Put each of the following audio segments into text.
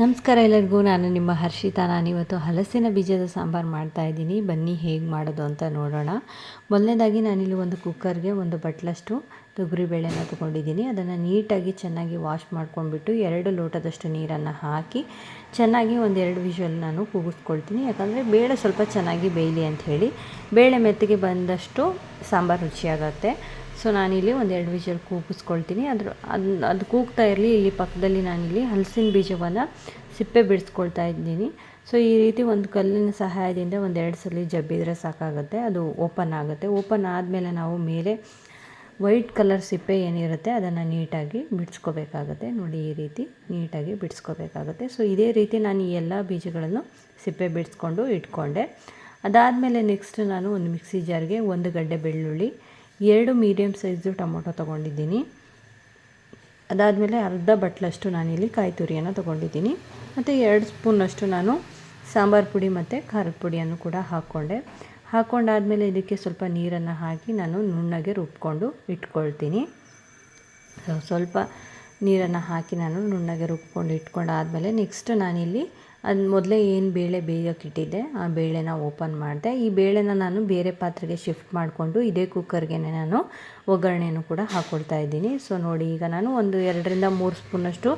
ನಮಸ್ಕಾರ ಎಲ್ಲರಿಗೂ. ನಾನು ನಿಮ್ಮ ಹರ್ಷಿತಾ. ನಾನಿವತ್ತು ಹಲಸಿನ ಬೀಜದ ಸಾಂಬಾರು ಮಾಡ್ತಾ ಇದ್ದೀನಿ. ಬನ್ನಿ ಹೇಗೆ ಮಾಡೋದು ಅಂತ ನೋಡೋಣ. ಮೊದಲನೇದಾಗಿ ನಾನಿಲ್ಲಿ ಒಂದು ಕುಕ್ಕರ್ಗೆ ಒಂದು ಬಟ್ಲಷ್ಟು ತೊಗರಿಬೇಳೆನ ತೊಗೊಂಡಿದ್ದೀನಿ. ಅದನ್ನು ನೀಟಾಗಿ ಚೆನ್ನಾಗಿ ವಾಶ್ ಮಾಡ್ಕೊಂಡ್ಬಿಟ್ಟು ಎರಡು ಲೋಟದಷ್ಟು ನೀರನ್ನು ಹಾಕಿ ಚೆನ್ನಾಗಿ ಒಂದೆರಡು ವಿಷಲ್ ನಾನು ಕೂಗಿಸ್ಕೊಳ್ತೀನಿ ಯಾಕಂದರೆ ಬೇಳೆ ಸ್ವಲ್ಪ ಚೆನ್ನಾಗಿ ಬೇಯಲಿ ಅಂತ ಹೇಳಿ ಬೇಳೆ ಮೆತ್ತಿಗೆ ಬಂದಷ್ಟು ಸಾಂಬಾರು ರುಚಿಯಾಗತ್ತೆ. ಸೊ ನಾನಿಲ್ಲಿ ಒಂದೆರಡು ವಿಷಲ್ ಕೂಗಿಸ್ಕೊಳ್ತೀನಿ. ಅದ್ರ, ಅದು ಅದು ಕೂಗ್ತಾ ಇರಲಿ, ಇಲ್ಲಿ ಪಕ್ಕದಲ್ಲಿ ನಾನಿಲ್ಲಿ ಹಲಸಿನ ಬೀಜವನ್ನು ಸಿಪ್ಪೆ ಬಿಡಿಸ್ಕೊಳ್ತಾ ಇದ್ದೀನಿ. ಸೊ ಈ ರೀತಿ ಒಂದು ಕಲ್ಲಿನ ಸಹಾಯದಿಂದ ಒಂದೆರಡು ಸಲ ಜಬ್ಬಿದ್ರೆ ಸಾಕಾಗುತ್ತೆ. ಅದು ಓಪನ್ ಆಗುತ್ತೆ. ಓಪನ್ ಆದಮೇಲೆ ನಾವು ಮೇಲೆ ವೈಟ್ ಕಲರ್ ಸಿಪ್ಪೆ ಏನಿರುತ್ತೆ, ಅದನ್ನು ನೀಟಾಗಿ ಬಿಡಿಸ್ಕೋಬೇಕಾಗುತ್ತೆ. ನೋಡಿ, ಈ ರೀತಿ ನೀಟಾಗಿ ಬಿಡಿಸ್ಕೋಬೇಕಾಗುತ್ತೆ. ಸೊ ಇದೇ ರೀತಿ ನಾನು ಈ ಎಲ್ಲ ಬೀಜಗಳನ್ನು ಸಿಪ್ಪೆ ಬಿಡಿಸ್ಕೊಂಡು ಇಟ್ಕೊಂಡೆ. ಅದಾದಮೇಲೆ ನೆಕ್ಸ್ಟ್ ನಾನು ಒಂದು ಮಿಕ್ಸಿ ಜಾರ್ಗೆ ಒಂದು ಗಡ್ಡೆ ಬೆಳ್ಳುಳ್ಳಿ ಎರಡು ಮೀಡಿಯಮ್ ಸೈಜು ಟೊಮೊಟೊ ತೊಗೊಂಡಿದ್ದೀನಿ. ಅದಾದಮೇಲೆ ಅರ್ಧ ಬಟ್ಲಷ್ಟು ನಾನಿಲ್ಲಿ ಕಾಯಿ ತುರಿಯನ್ನು ತೊಗೊಂಡಿದ್ದೀನಿ. ಮತ್ತು ಎರಡು ಸ್ಪೂನಷ್ಟು ನಾನು ಸಾಂಬಾರು ಪುಡಿ ಮತ್ತು ಖಾರದ ಪುಡಿಯನ್ನು ಕೂಡ ಹಾಕ್ಕೊಂಡೆ. ಹಾಕ್ಕೊಂಡಾದಮೇಲೆ ಇದಕ್ಕೆ ಸ್ವಲ್ಪ ನೀರನ್ನು ಹಾಕಿ ನಾನು ನುಣ್ಣಗೆ ರುಬ್ಕೊಂಡು ಇಟ್ಕೊಳ್ತೀನಿ. ಸ್ವಲ್ಪ ನೀರನ್ನು ಹಾಕಿ ನಾನು ನುಣ್ಣಗೆ ರುಬ್ಕೊಂಡು ಇಟ್ಕೊಂಡಾದಮೇಲೆ ನೆಕ್ಸ್ಟ್ ನಾನಿಲ್ಲಿ ಅದು ಮೊದಲೇ ಏನು ಬೇಳೆ ಬೇಯೋಕ್ಕಿಟ್ಟಿದ್ದೆ ಆ ಬೇಳೆನ ಓಪನ್ ಮಾಡಿದೆ. ಈ ಬೇಳೆನ ನಾನು ಬೇರೆ ಪಾತ್ರೆಗೆ ಶಿಫ್ಟ್ ಮಾಡಿಕೊಂಡು ಇದೇ ಕುಕ್ಕರ್ಗೆ ನಾನು ಒಗ್ಗರಣೆಯನ್ನು ಕೂಡ ಹಾಕ್ಕೊಳ್ತಾ ಇದ್ದೀನಿ. ಸೊ ನೋಡಿ, ಈಗ ನಾನು ಒಂದು ಎರಡರಿಂದ ಮೂರು ಸ್ಪೂನಷ್ಟು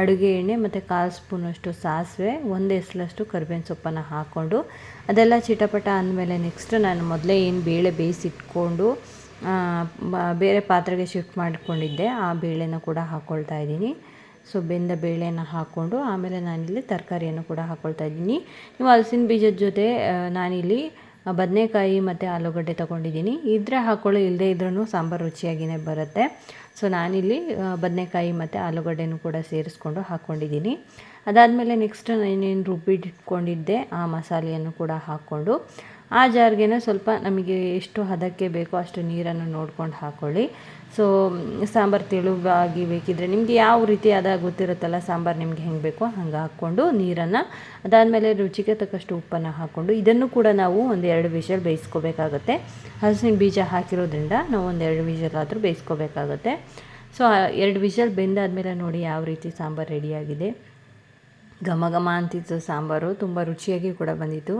ಅಡುಗೆ ಎಣ್ಣೆ ಮತ್ತು ಕಾಲು ಸ್ಪೂನಷ್ಟು ಸಾಸಿವೆ, ಒಂದು ಎಸಲಷ್ಟು ಕರ್ಬೇವಿನ ಸೊಪ್ಪನ್ನು ಹಾಕ್ಕೊಂಡು ಅದೆಲ್ಲ ಚಿಟಪಟ ಅಂದಮೇಲೆ ನೆಕ್ಸ್ಟ್ ನಾನು ಮೊದಲೇ ಏನು ಬೇಳೆ ಬೇಯಿಸಿಟ್ಕೊಂಡು ಬೇರೆ ಪಾತ್ರೆಗೆ ಶಿಫ್ಟ್ ಮಾಡಿಕೊಂಡಿದ್ದೆ, ಆ ಬೇಳೆನ ಕೂಡ ಹಾಕ್ಕೊಳ್ತಾ ಇದ್ದೀನಿ. ಸೊ ಬೆಂದ ಬೇಳೆನ ಹಾಕ್ಕೊಂಡು ಆಮೇಲೆ ನಾನಿಲ್ಲಿ ತರಕಾರಿಯನ್ನು ಕೂಡ ಹಾಕ್ಕೊಳ್ತಾ ಇದ್ದೀನಿ. ನೀವು ಹಲಸಿನ ಬೀಜದ ಜೊತೆ ನಾನಿಲ್ಲಿ ಬದನೆಕಾಯಿ ಮತ್ತು ಆಲೂಗಡ್ಡೆ ತೊಗೊಂಡಿದ್ದೀನಿ. ಇದ್ರೆ ಹಾಕ್ಕೊಳ್ಳೋ ಇಲ್ಲದೇ ಇದ್ರೂ ಸಾಂಬಾರು ರುಚಿಯಾಗಿಯೇ ಬರುತ್ತೆ. ಸೊ ನಾನಿಲ್ಲಿ ಬದನೆಕಾಯಿ ಮತ್ತು ಆಲೂಗಡ್ಡೆನೂ ಕೂಡ ಸೇರಿಸ್ಕೊಂಡು ಹಾಕ್ಕೊಂಡಿದ್ದೀನಿ ಅದಾದಮೇಲೆ ನೆಕ್ಸ್ಟ್ ನಾನೇನು ರುಬ್ಬಿಟ್ಕೊಂಡಿದ್ದೆ ಆ ಮಸಾಲೆಯನ್ನು ಕೂಡ ಹಾಕ್ಕೊಂಡು. ಆ ಜಾರ್ಗೆನ ಸ್ವಲ್ಪ ನಮಗೆ ಎಷ್ಟು ಹದಕ್ಕೆ ಬೇಕೋ ಅಷ್ಟು ನೀರನ್ನು ನೋಡ್ಕೊಂಡು ಹಾಕ್ಕೊಳ್ಳಿ ಸೊ ಸಾಂಬಾರು ತೆಳುವಾಗಿ ಬೇಕಿದ್ರೆ ನಿಮಗೆ ಯಾವ ರೀತಿ ಅದ ಗೊತ್ತಿರುತ್ತಲ್ಲ ಸಾಂಬಾರು ನಿಮಗೆ ಹೆಂಗೆ ಬೇಕೋ ಹಂಗೆ ಹಾಕ್ಕೊಂಡು ನೀರನ್ನು, ಅದಾದಮೇಲೆ ರುಚಿಗೆ ತಕ್ಕಷ್ಟು ಉಪ್ಪನ್ನು ಹಾಕ್ಕೊಂಡು ಇದನ್ನು ಕೂಡ ನಾವು ಒಂದೆರಡು ವಿಷಲ್ ಬೇಯಿಸ್ಕೋಬೇಕಾಗತ್ತೆ. ಹಸಿನ ಬೀಜ ಹಾಕಿರೋದ್ರಿಂದ ನಾವು ಒಂದೆರಡು ವಿಷಲ್ ಆದರೂ ಬೇಯಿಸ್ಕೋಬೇಕಾಗತ್ತೆ ಸೊ ಎರಡು ವಿಷಲ್ ಬೆಂದಾದಮೇಲೆ ನೋಡಿ ಯಾವ ರೀತಿ ಸಾಂಬಾರು ರೆಡಿಯಾಗಿದೆ ಘಮ ಘಮ ಅಂತಿತ್ತು ಸಾಂಬಾರು ತುಂಬ ರುಚಿಯಾಗಿ ಕೂಡ ಬಂದಿತ್ತು.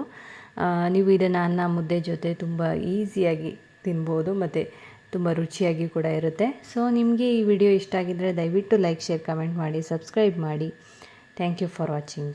ನೀವು ಇದನ್ನು ಅನ್ನ ಮುದ್ದೆ ಜೊತೆ ತುಂಬ ಈಸಿಯಾಗಿ ತಿನ್ಬೋದು ಮತ್ತು ತುಂಬ ರುಚಿಯಾಗಿ ಕೂಡ ಇರುತ್ತೆ. ಸೊ ನಿಮಗೆ ಈ ವಿಡಿಯೋ ಇಷ್ಟ ಆಗಿದ್ದರೆ ದಯವಿಟ್ಟು ಲೈಕ್, ಶೇರ್, ಕಮೆಂಟ್ ಮಾಡಿ, ಸಬ್ಸ್ಕ್ರೈಬ್ ಮಾಡಿ. Thank you for watching